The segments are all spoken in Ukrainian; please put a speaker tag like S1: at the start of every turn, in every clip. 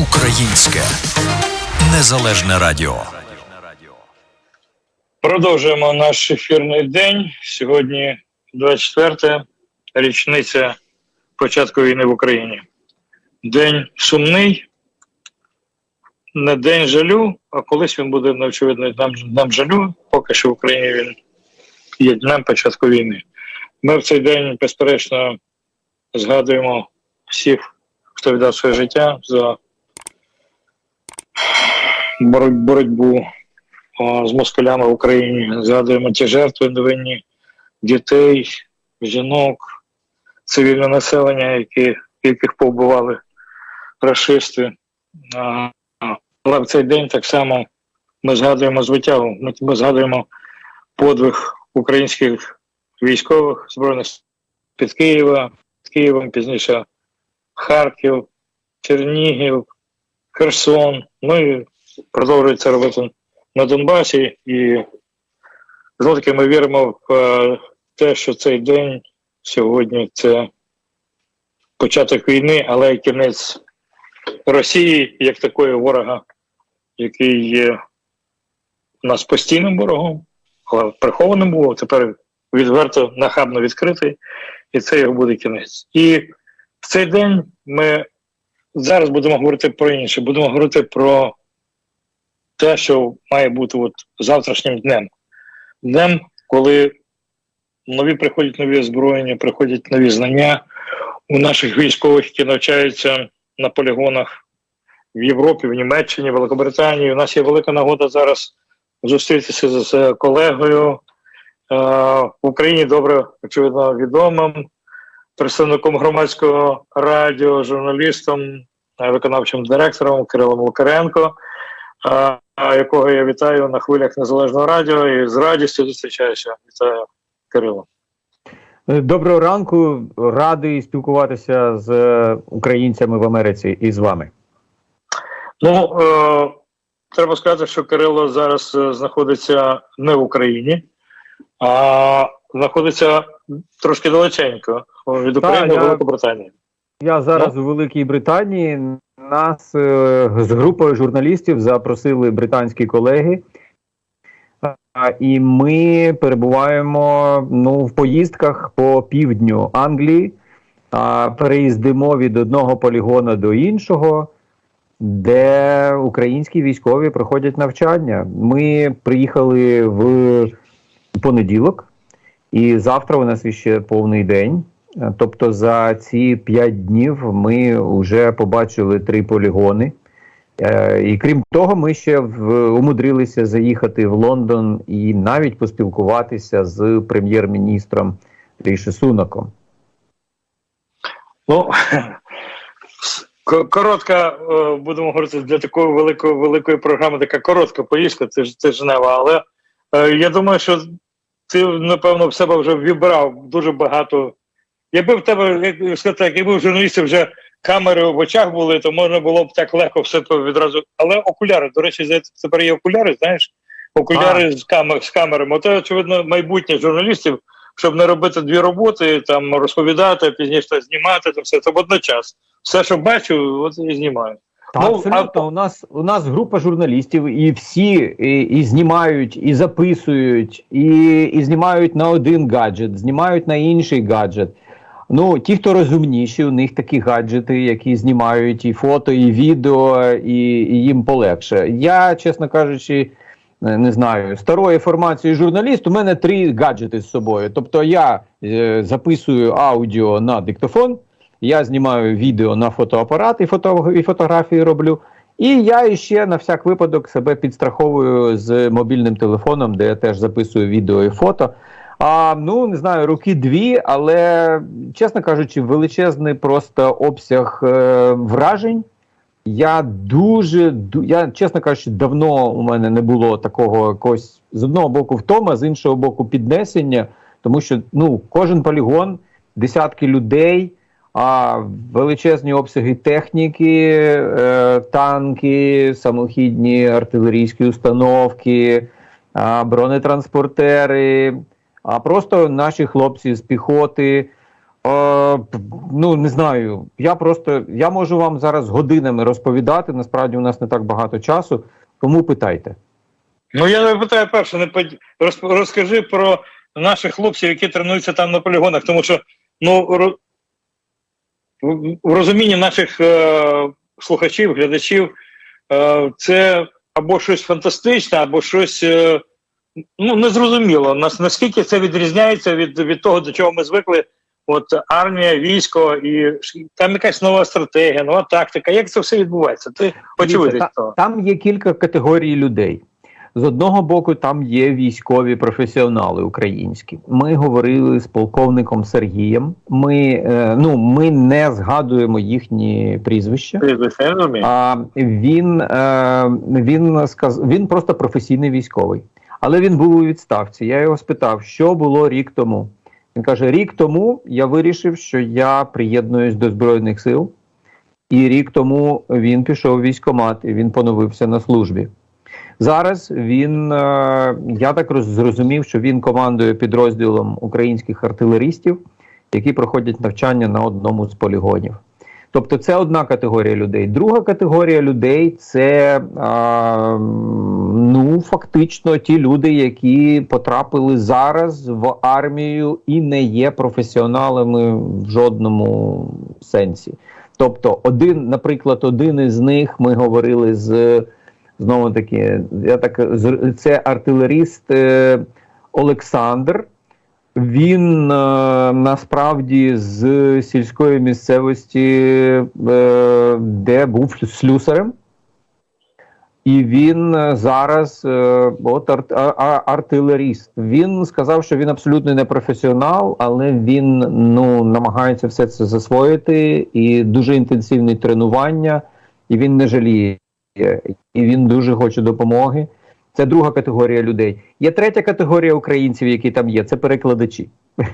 S1: Українське незалежне радіо.
S2: Продовжуємо наш ефірний день. Сьогодні 24 річниця початку війни в Україні. День сумний, не день жалю, а колись він буде очевидно нам, нам жалю. Поки що в Україні він є днем початку війни. Ми в цей день, безперечно, згадуємо всіх, хто віддав своє життя за боротьбу з москалями в Україні. Згадуємо ті жертви невинні дітей, жінок, цивільне населення, які, яких повбивали рашисти. Але в цей день так само ми згадуємо звитягу, ми, ми згадуємо подвиг українських військових збройних під Києва, під Києвом, пізніше Харків, Чернігів, Херсон. Ну і продовжується робити на Донбасі. І знову таки ми віримо в е, те, що цей день сьогодні це початок війни, але кінець Росії як такої ворога, який є у нас постійним ворогом, але прихованим був, тепер відверто нахабно відкритий, і це його буде кінець. І в цей день ми зараз будемо говорити про інше, будемо говорити про те, що має бути от завтрашнім днем. Днем, коли нові приходять нові озброєння, приходять нові знання у наших військових, які навчаються на полігонах в Європі, в Німеччині, в Великобританії. У нас є велика нагода зараз зустрітися з колегою е, в Україні добре, очевидно, відомим представником громадського радіо, журналістом, е, виконавчим директором Кирилом Лукаренко, е, е, якого я вітаю на хвилях незалежного радіо і з радістю зустрічаюся. Вітаю Кирило.
S3: Доброго ранку, радий спілкуватися з українцями в Америці і з вами.
S2: Ну е, треба сказати, що Кирило зараз знаходиться не в Україні, а знаходиться трошки далеченько від України
S3: я-
S2: Великобританії.
S3: Я зараз у Великій Британії. Нас е, з групою журналістів запросили британські колеги, А, і ми перебуваємо ну, в поїздках по півдню Англії, а, переїздимо від одного полігону до іншого, де українські військові проходять навчання. Ми приїхали в понеділок, і завтра у нас ще повний день. Е, Тобто за ці п'ять днів ми вже побачили три полігони. Е, І крім того, ми ще умудрилися заїхати в Лондон і навіть поспілкуватися з прем'єр-міністром Ріші Сунаком.
S2: Ну коротка, е, будемо говорити, для такої великої великої програми, така коротка поїздка, це ж це Женева. Але е, я думаю, що ти напевно в себе вже вібрав дуже багато. Якби в тебе, як сказати, так, якби в журналістів вже камери в очах були, то можна було б так легко все відразу. Але окуляри, до речі, тепер є окуляри, знаєш, окуляри з камер з камерами. Оце, очевидно, майбутнє журналістів, щоб не робити дві роботи, там розповідати, пізніше знімати, то все це водночас. Все, що бачу, от і знімаю.
S3: Та
S2: Ну,
S3: абсолютно, у нас у нас група журналістів, і всі і, і знімають, і записують, і, і знімають на один гаджет, знімають на інший гаджет. Ну, ті, хто розумніші, у них такі гаджети, які знімають і фото, і відео, і, і їм полегше. Я, чесно кажучи, не не знаю, старої формації журналіст, у мене три гаджети з собою. Тобто я е, записую аудіо на диктофон, я знімаю відео на фотоапарат і, фото, і фотографії роблю. І я ще на всяк випадок себе підстраховую з мобільним телефоном, де я теж записую відео і фото. А ну не знаю, роки дві, але чесно кажучи, величезний просто обсяг е, вражень. Я дуже ду- я, чесно кажучи, давно у мене не було такого якогось з одного боку втома, з іншого боку, піднесення, тому що ну кожен полігон, десятки людей, а величезні обсяги техніки, е, танки, самохідні артилерійські установки, а, бронетранспортери, а просто наші хлопці з піхоти. Е, ну не знаю. Я просто я можу вам зараз годинами розповідати. Насправді у нас не так багато часу. Тому питайте.
S2: Ну я не питаю перше, не под- розкажи про наших хлопців, які тренуються там на полігонах, тому що ну в в розумінні наших е, слухачів, глядачів, е, це або щось фантастичне, або щось е, ну незрозуміло. Нас наскільки це відрізняється від, від того, до чого ми звикли. От армія, військо, і там якась нова стратегія, нова тактика. Як це все відбувається? Ти очевидець того.
S3: там є кілька категорій людей. З одного боку, там є військові професіонали українські. Ми говорили з полковником Сергієм. Ми, е, ну, ми не згадуємо їхні прізвища. А він, е, він сказ... він просто професійний військовий, але він був у відставці. Я його спитав, що було рік тому. Він каже: рік тому я вирішив, що я приєднуюсь до збройних сил, і рік тому він пішов в військкомат і він поновився на службі. Зараз він, е, я так роз- зрозумів, що він командує підрозділом українських артилерістів, які проходять навчання на одному з полігонів. Тобто це одна категорія людей. Друга категорія людей це а, ну фактично ті люди, які потрапили зараз в армію і не є професіоналами в жодному сенсі. Тобто, один, наприклад, один із них ми говорили з знову таки, я так це артилеріст е, Олександр. Він е, насправді з сільської місцевості, е, де був слюсарем, і він зараз от арт, а- артилеріст. Він сказав, що він абсолютно не професіонал, але він ну, намагається все це засвоїти, і дуже інтенсивні тренування, і він не жаліє, і він дуже хоче допомоги. Це друга категорія людей. Є третя категорія українців, які там є. Це перекладачі.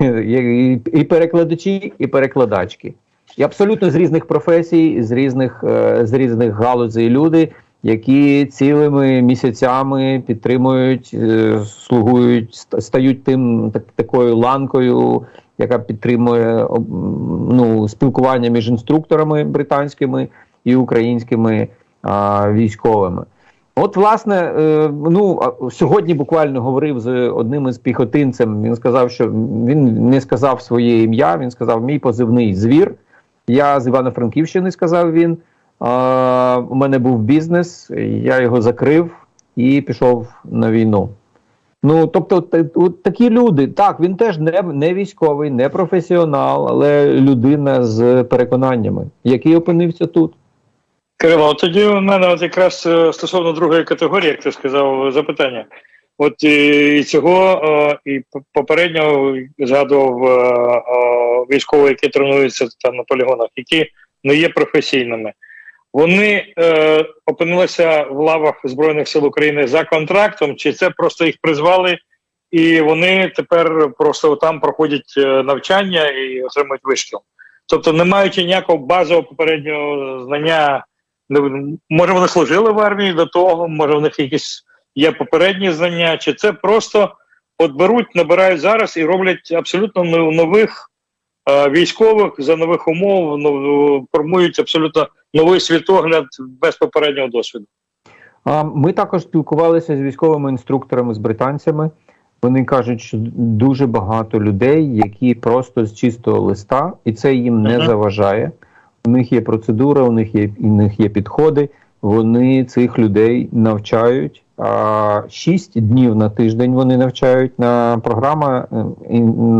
S3: І- перекладачі, і перекладачки. І абсолютно з різних професій, з різних, е, з різних галузей люди, які цілими місяцями підтримують, е, слугують, стають тим так, такою ланкою, яка підтримує ну, спілкування між інструкторами британськими і українськими військовими. От, власне, е, ну сьогодні буквально говорив з одним із піхотинцем. Він сказав, що він не сказав своє ім'я. Він сказав: мій позивний звір. Я з Івано-Франківщини, сказав він. У мене був бізнес, я його закрив і пішов на війну. Ну, тобто, такі люди, так, він теж не, не військовий, не професіонал, але людина з переконаннями, який опинився тут.
S2: Кирило, тоді у мене от якраз е, стосовно другої категорії, як ти сказав, запитання. От і, цього, е, і п- попередньо згадував е, військові, які тренуються там на полігонах, які не є професійними. Вони е, опинилися в лавах Збройних сил України за контрактом, чи це просто їх призвали, і вони тепер просто там проходять навчання і отримують вишкіл. Тобто, не маючи ніякого базового попереднього знання може вони служили в армії до того, може в них якісь є попередні знання, чи це просто от беруть, набирають зараз і роблять абсолютно нових е, військових за нових умов, ну, формують абсолютно новий світогляд без попереднього досвіду.
S3: А, Ми також спілкувалися з військовими інструкторами, з британцями. Вони кажуть, що дуже багато людей, які просто з чистого листа, і це їм не заважає. У них є процедура, у них є у них є підходи. Вони цих людей навчають. А шість днів на тиждень вони навчають. На програма е,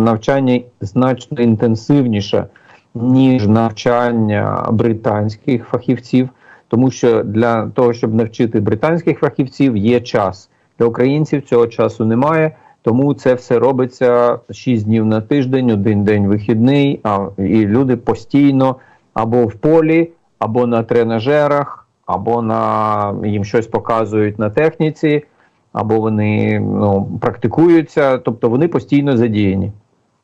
S3: навчання значно інтенсивніша ніж навчання британських фахівців тому що для того, щоб навчити британських фахівців, є час. Для українців цього часу немає, тому це все робиться 6 днів на тиждень, один день вихідний, а і люди постійно або в полі, або на тренажерах, або на їм щось показують на техніці, або вони ну, практикуються, тобто вони постійно задіяні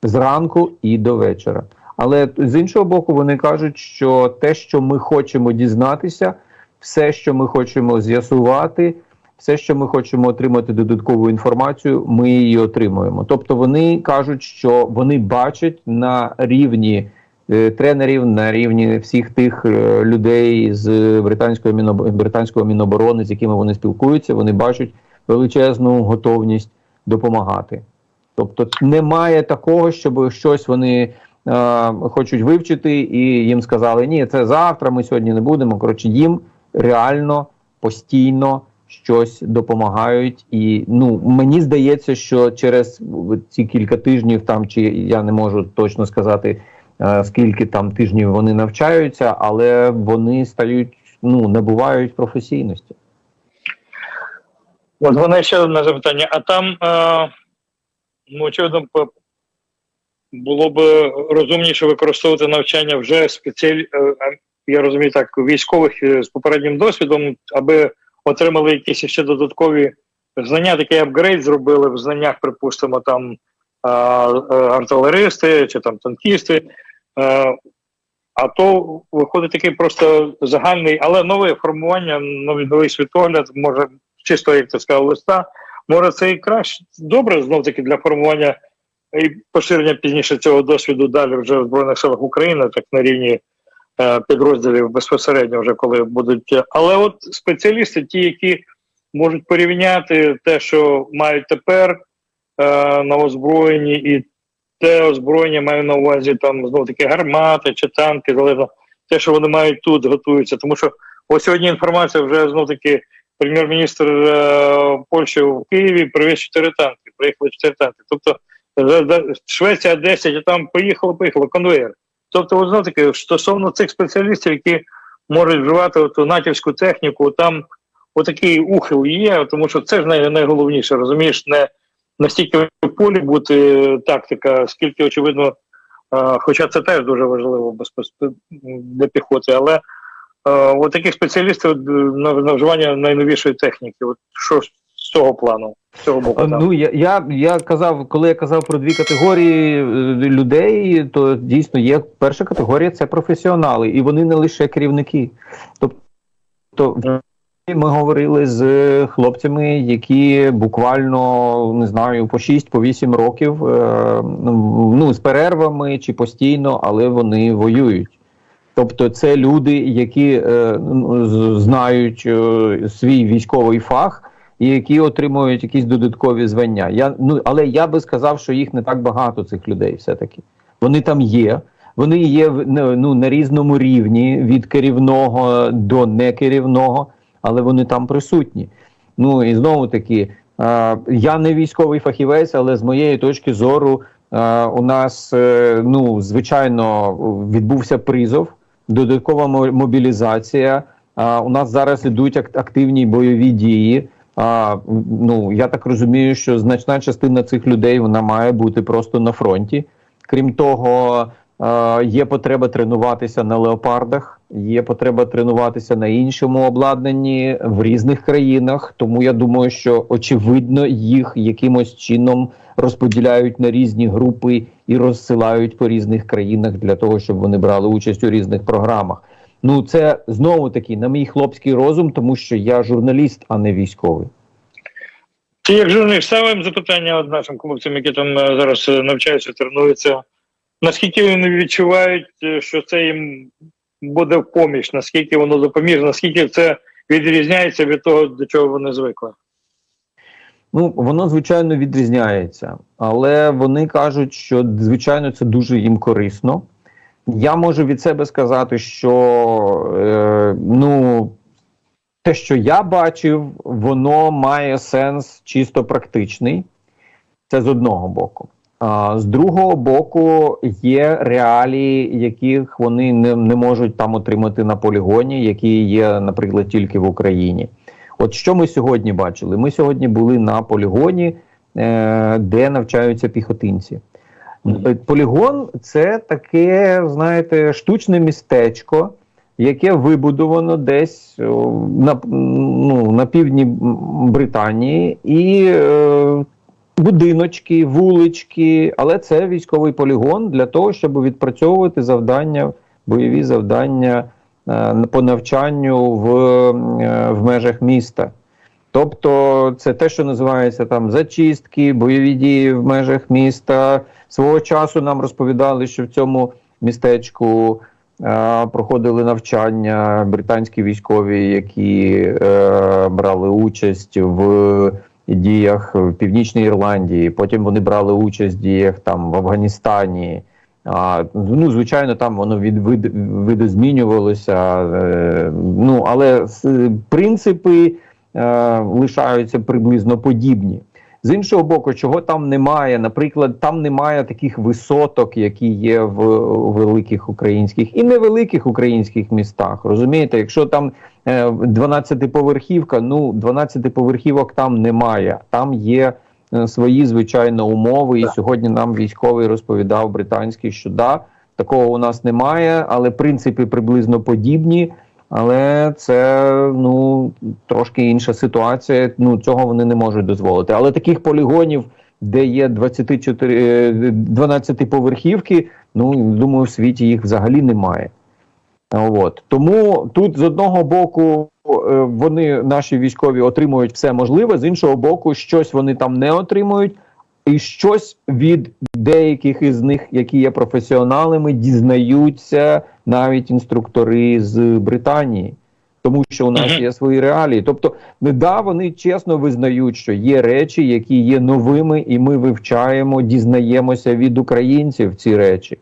S3: зранку і до вечора. Але з іншого боку, вони кажуть, що те, що ми хочемо дізнатися, все, що ми хочемо з'ясувати, все, що ми хочемо отримати додаткову інформацію, ми її отримуємо. Тобто вони кажуть, що вони бачать на рівні тренерів, на рівні всіх тих е, людей з британської британського міноборони, з якими вони спілкуються, вони бачать величезну готовність допомагати. Тобто немає такого, щоб щось вони е, хочуть вивчити, і їм сказали, ні, це завтра, ми сьогодні не будемо. Коротше, їм реально постійно щось допомагають. І ну мені здається, що через ці кілька тижнів, там чи я не можу точно сказати, е, скільки там тижнів вони навчаються, але вони стають, ну набувають професійності.
S2: От мене ще одне запитання. А там, е, ну, очевидно, було б розумніше використовувати навчання вже спеціаль... е, е, я розумію так, військових е, з попереднім досвідом, аби отримали якісь ще додаткові знання, такий апгрейд зробили в знаннях, припустимо, там е, е, артилеристи чи там танкісти. Е, а то виходить такий просто загальний, але нове формування, новий, новий світогляд, може, чисто, як ти сказав, листа, може це і краще добре знов таки для формування і поширення пізніше цього досвіду далі вже в Збройних силах України, так на рівні е, підрозділів безпосередньо, вже коли будуть. Але от спеціалісти, ті, які можуть порівняти те, що мають тепер е, на озброєнні, і те озброєння маю на увазі там знов таки гармати чи танки, залежно те, що вони мають тут, готуються. Тому що ось сьогодні інформація вже знов таки прем'єр-міністр е, Польщі в Києві привіз чотири танки. Приїхали чотири танки. Тобто Швеція 10, а там поїхало, поїхало конвейер. Тобто, от знов таки, стосовно цих спеціалістів, які можуть вживати ту натівську техніку, там отакий ухил є, тому що це ж най- найголовніше, розумієш, не настільки в полі бути тактика, скільки, очевидно, е, хоча це теж дуже важливо для піхоти, але е, от таких спеціалістів на, на вживання найновішої техніки. От що з цього плану, цього боку?
S3: Ну я, я, я казав, коли я казав про дві категорії е, людей, то дійсно є перша категорія це професіонали, і вони не лише керівники. Тобто ми говорили з хлопцями, які буквально не знаю по 6 по 8 років, е, ну з перервами чи постійно, але вони воюють. Тобто, це люди, які е, знають е, свій військовий фах і які отримують якісь додаткові звання. Я ну але я би сказав, що їх не так багато цих людей. Все таки вони там є. Вони є ну, на різному рівні від керівного до некерівного, але вони там присутні. Ну і знову таки, я не військовий фахівець, але з моєї точки зору, у нас е, ну звичайно відбувся призов, додаткова мобілізація. У нас зараз ідуть активні бойові дії. А, ну я так розумію, що значна частина цих людей вона має бути просто на фронті. Крім того, є потреба тренуватися на леопардах, є потреба тренуватися на іншому обладнанні в різних країнах. Тому я думаю, що очевидно їх якимось чином розподіляють на різні групи і розсилають по різних країнах для того, щоб вони брали участь у різних програмах. Ну це знову таки на мій хлопський розум, тому що я журналіст, а не військовий.
S2: Ти як журналіст ставимо запитання нашим хлопцям, які там е, зараз е, навчаються, тренуються. Наскільки вони відчувають, е, що це їм буде в поміч, наскільки воно допоміже, наскільки це відрізняється від того, до чого вони звикли?
S3: Ну, воно звичайно відрізняється, але вони кажуть, що звичайно це дуже їм корисно. Я можу від себе сказати, що е, ну, те, що я бачив, воно має сенс чисто практичний. Це з одного боку. З другого боку, є реалії, яких вони не, не можуть там отримати на полігоні, які є, наприклад, тільки в Україні. От що ми сьогодні бачили? Ми сьогодні були на полігоні, е, де навчаються піхотинці. Е, Полігон це таке, знаєте, штучне містечко, яке вибудовано десь на, ну, на півдні Британії, і е, будиночки, вулички, але це військовий полігон для того, щоб відпрацьовувати завдання, бойові завдання е, по навчанню в, е, в межах міста. Тобто, це те, що називається там зачистки, бойові дії в межах міста. Свого часу нам розповідали, що в цьому містечку е, проходили навчання британські військові, які е, брали участь в діях в Північній Ірландії. Потім вони брали участь в діях там в Афганістані. А, ну, звичайно, там воно від вид, видозмінювалося. Е, ну, але принципи е, лишаються приблизно подібні. З іншого боку, чого там немає, наприклад, там немає таких висоток, які є в великих українських і невеликих українських містах. Розумієте, якщо там 12-поверхівка, ну 12-поверхівок там немає. Там є е, свої звичайно умови. І сьогодні нам військовий розповідав британський, що да, такого у нас немає, але принципи приблизно подібні. Але це ну трошки інша ситуація. Ну цього вони не можуть дозволити. Але таких полігонів, де є 24, е, 12 поверхівки, ну думаю, в світі їх взагалі немає. От тому тут з одного боку е, вони наші військові отримують все можливе, з іншого боку, щось вони там не отримують, і щось від деяких із них, які є професіоналами, дізнаються навіть інструктори з Британії, тому що у нас є свої реалії. Тобто, ну, да, вони чесно визнають, що є речі, які є новими, і ми вивчаємо, дізнаємося від українців ці речі.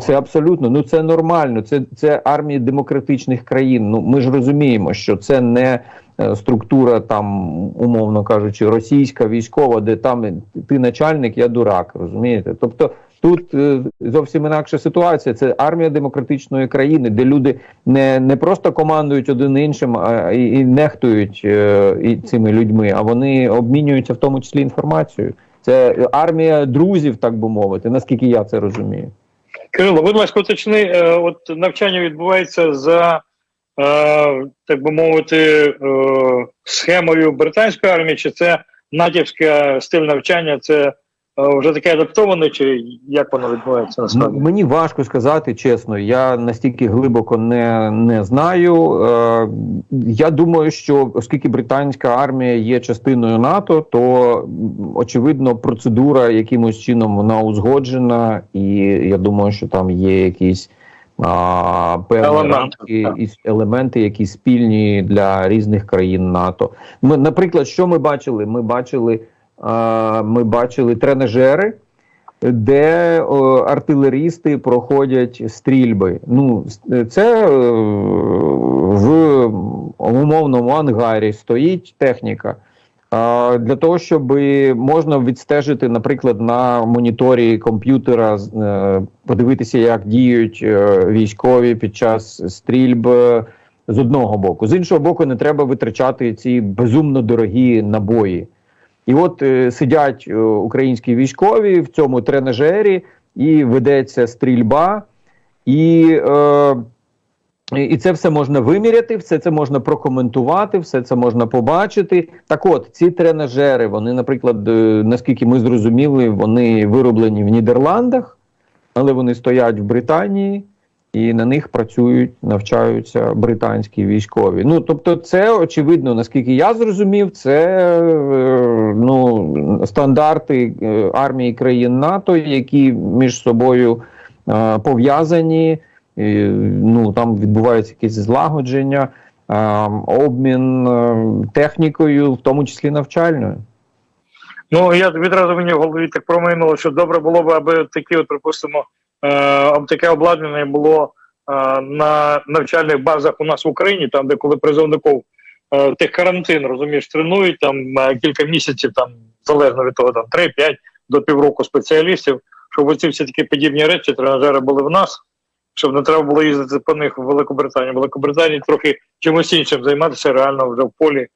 S3: Це абсолютно ну це нормально. Це, це армії демократичних країн. Ну ми ж розуміємо, що це не е, структура, там, умовно кажучи, російська військова, де там ти начальник, я дурак. Розумієте? Тобто тут е, зовсім інакша ситуація. Це армія демократичної країни, де люди не, не просто командують один іншим, а і, і нехтують е, і цими людьми, а вони обмінюються в тому числі інформацією. Це армія друзів, так би мовити, наскільки я це розумію.
S2: Кирило, будь ласка, уточни, е, от навчання відбувається за, е, так би мовити, е, схемою британської армії, чи це натівська стиль навчання, це вже таке адаптоване, чи як воно відбувається насправді?
S3: мені важко сказати чесно. Я настільки глибоко не, не знаю. Е, я думаю, що оскільки британська армія є частиною НАТО, то очевидно процедура якимось чином вона узгоджена, і я думаю, що там є якісь. А, певні
S2: Елементи,
S3: рамки і елементи, які спільні для різних країн НАТО. Ми, наприклад, що ми бачили? Ми бачили, ми бачили тренажери, де артилерісти проходять стрільби. Ну, це е, в умовному ангарі стоїть техніка. Для того, щоб можна відстежити, наприклад, на моніторі комп'ютера, е, подивитися, як діють е, військові під час стрільб з одного боку. З іншого боку, не треба витрачати ці безумно дорогі набої. І от е, сидять е, українські військові в цьому тренажері, і ведеться стрільба, і, е, і- це все можна виміряти, все це можна прокоментувати, все це можна побачити. Так от, ці тренажери, вони, наприклад, е, наскільки ми зрозуміли, вони вироблені в Нідерландах, але вони стоять в Британії. І на них працюють, навчаються британські військові. Ну тобто, це очевидно, наскільки я зрозумів, це е, ну стандарти е, армії країн НАТО, які між собою е, пов'язані. Ну там відбувається якесь злагодження, обмін технікою, в тому числі навчальною.
S2: Ну я відразу мені в голові так проминуло, що добре було б, аби такі, от, припустимо, таке обладнання було е, на навчальних базах у нас в Україні, там, де коли призовників е, тих карантин, розумієш, тренують там е, кілька місяців, там залежно від того, там 3-5 до півроку спеціалістів, щоб оці всі такі подібні речі, тренажери були в нас. Щоб не треба було їздити по них в Великобританію. В Великобританії трохи чимось іншим займатися, реально вже в полі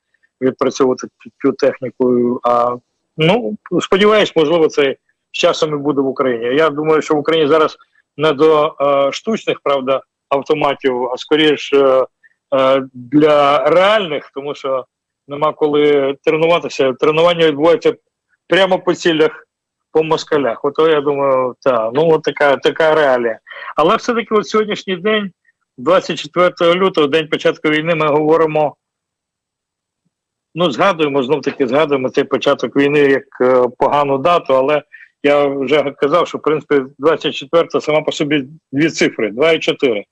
S2: відпрацьовувати цю техніку. А Ну, сподіваюсь, можливо, це з часом і буде в Україні. Я думаю, що в Україні зараз не до е, штучних, правда, автоматів, а скоріш е, е, для реальних, тому що нема коли тренуватися. Тренування відбувається прямо по цілях по москалях. Ото я думаю, так, ну от така, така реалія. Але все-таки от сьогоднішній день, 24 лютого, день початку війни, ми говоримо ну згадуємо знов таки згадуємо цей початок війни як е, погану дату, але я вже казав, що в принципі 24 сама по собі дві цифри 2 і 4.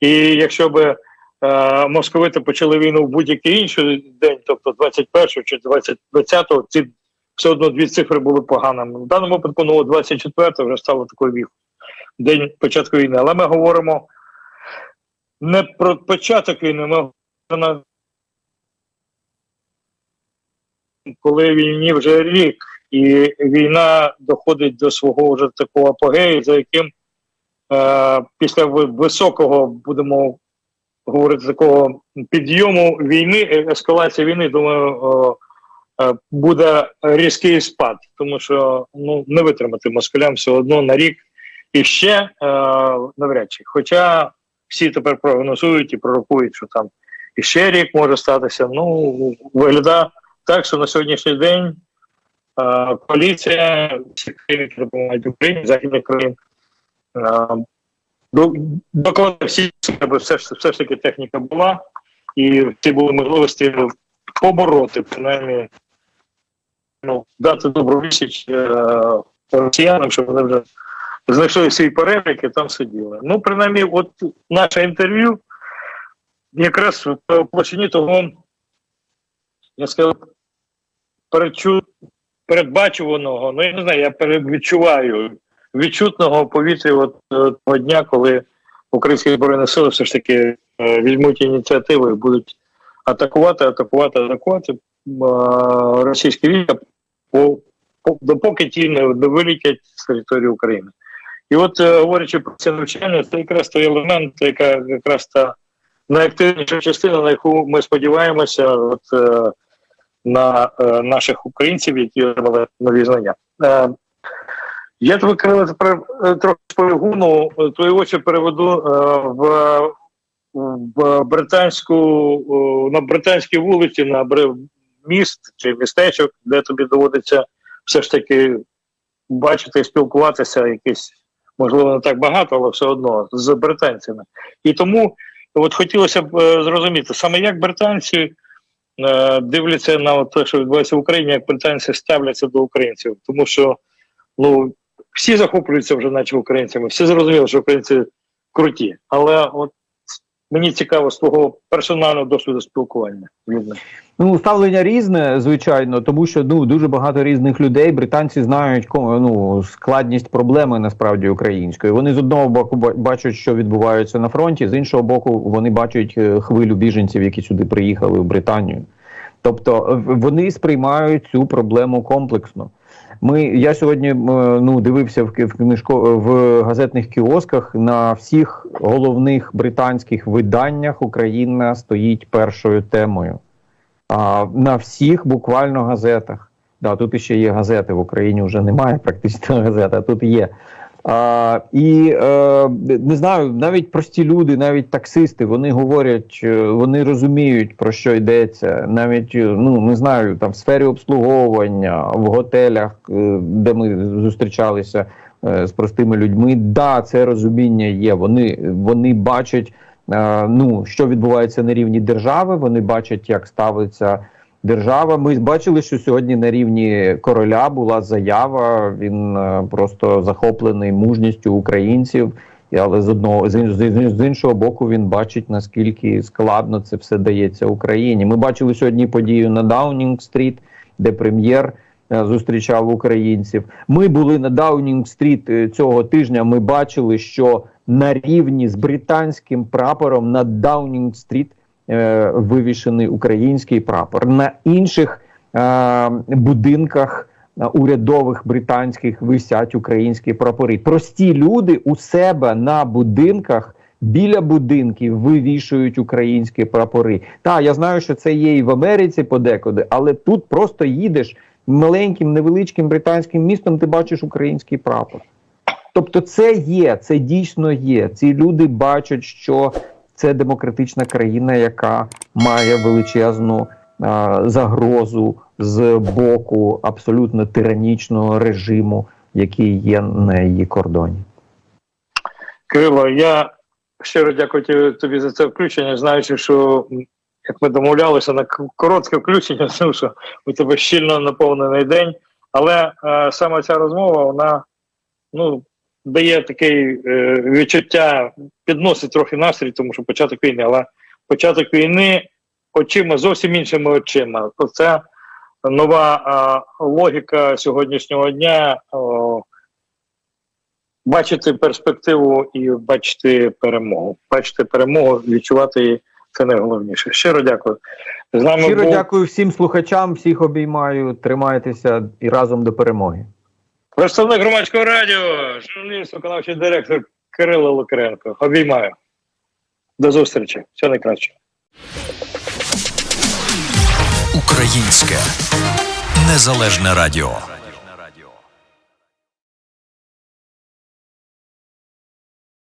S2: І якщо би е, московити почали війну в будь-який інший день, тобто 21 чи 20, 20 ці все одно дві цифри були поганими. В даному випадку ну, 24 вже стало такою віхою. День початку війни. Але ми говоримо не про початок війни, ми говоримо коли війні вже рік, і війна доходить до свого вже такого апогею, за яким е, після високого будемо говорити такого підйому війни, е, ескалації війни, думаю, е, буде різкий спад, тому що ну не витримати москалям все одно на рік і ще е, навряд чи. Хоча всі тепер прогнозують і пророкують, що там і ще рік може статися. Ну виглядає так, що на сьогоднішній день коаліція всіх країн, які допомагають Україні, західних країн, е, до- всі, аби все, все ж таки техніка була, і ці були можливості побороти, принаймні, ну, дати добру відсіч е, росіянам, щоб вони вже знайшли свій перелік і там сиділи. Ну, принаймні, от наше інтерв'ю якраз в площині того, я сказав, передчу, передбачуваного, ну я не знаю, я передвідчуваю відчутного повітря от, е, того дня, коли українські збройні сили все ж таки е, візьмуть ініціативу і будуть атакувати, атакувати, атакувати е, російські війська, по, по, допоки ті не, вилітять з території України. І от говорячи про це навчання, це якраз той елемент, яка якраз та найактивніша частина, на яку ми сподіваємося, от е, на е, наших українців, які отримали нові знання. Е, я тебе Кирило, е, трохи полігону твої очі переведу е, в, в британську е, на британській вулиці, на міст чи містечок, де тобі доводиться все ж таки бачити спілкуватися якесь, можливо, не так багато, але все одно з британцями. І тому от хотілося б е, зрозуміти, саме як британці дивляться на те, що відбувається в Україні, як британці ставляться до українців. Тому що ну, всі захоплюються вже, наче українцями, всі зрозуміли, що українці круті. Але от мені цікаво з твого персонального досвіду спілкування.
S3: Ну, ставлення різне, звичайно, тому що ну дуже багато різних людей. Британці знають ну, складність проблеми насправді української. Вони з одного боку бачать, що відбувається на фронті, з іншого боку, вони бачать е, хвилю біженців, які сюди приїхали в Британію. Тобто вони сприймають цю проблему комплексно. Ми я сьогодні ну дивився в книжко в газетних кіосках на всіх головних британських виданнях Україна стоїть першою темою. А, на всіх буквально газетах. Да, тут ще є газети в Україні, вже немає практично газет, а тут є. А, і е, не знаю, навіть прості люди, навіть таксисти, вони говорять, е, вони розуміють про що йдеться. Навіть е, ну не знаю, там в сфері обслуговування, в готелях, е, де ми зустрічалися з простими людьми. Да, це розуміння є. Вони, вони бачать, ну що відбувається на рівні держави. Вони бачать, як ставиться держава. Ми бачили, що сьогодні на рівні короля була заява. Він е, просто захоплений мужністю українців. Але з одного з, ін- з, з іншого боку він бачить наскільки складно це все дається Україні. Ми бачили сьогодні подію на Даунінг-стріт, де прем'єр е, зустрічав українців. Ми були на Даунінг-стріт е, цього тижня. Ми бачили, що на рівні з британським прапором на Даунінг-стріт е, вивішений український прапор. На інших е, будинках е, урядових британських висять українські прапори. Прості люди у себе на будинках. Біля будинків вивішують українські прапори. Та я знаю, що це є і в Америці подекуди, але тут просто їдеш маленьким невеличким британським містом, ти бачиш український прапор. Тобто, це є, це дійсно є. Ці люди бачать, що це демократична країна, яка має величезну а, загрозу з боку абсолютно тиранічного режиму, який є на її кордоні.
S2: Кирило, я щиро дякую тобі за це включення, знаючи, що як ми домовлялися, на коротке включення, тому що у тебе щільно наповнений день. Але е, саме ця розмова, вона ну, дає таке відчуття, підносить трохи настрій, тому що початок війни, але початок війни очима, зовсім іншими очима. Це нова а, логіка сьогоднішнього дня. О, бачити перспективу і бачити перемогу. Бачити перемогу, відчувати її це найголовніше. Щиро дякую. З нами
S3: Щиро
S2: був
S3: дякую всім слухачам, всіх обіймаю. Тримайтеся і разом до перемоги.
S2: Представник громадського радіо, журналіст, виконавчий директор Кирило Лукаренко. Обіймаю. До зустрічі. Все найкраще.
S1: Українське незалежне радіо.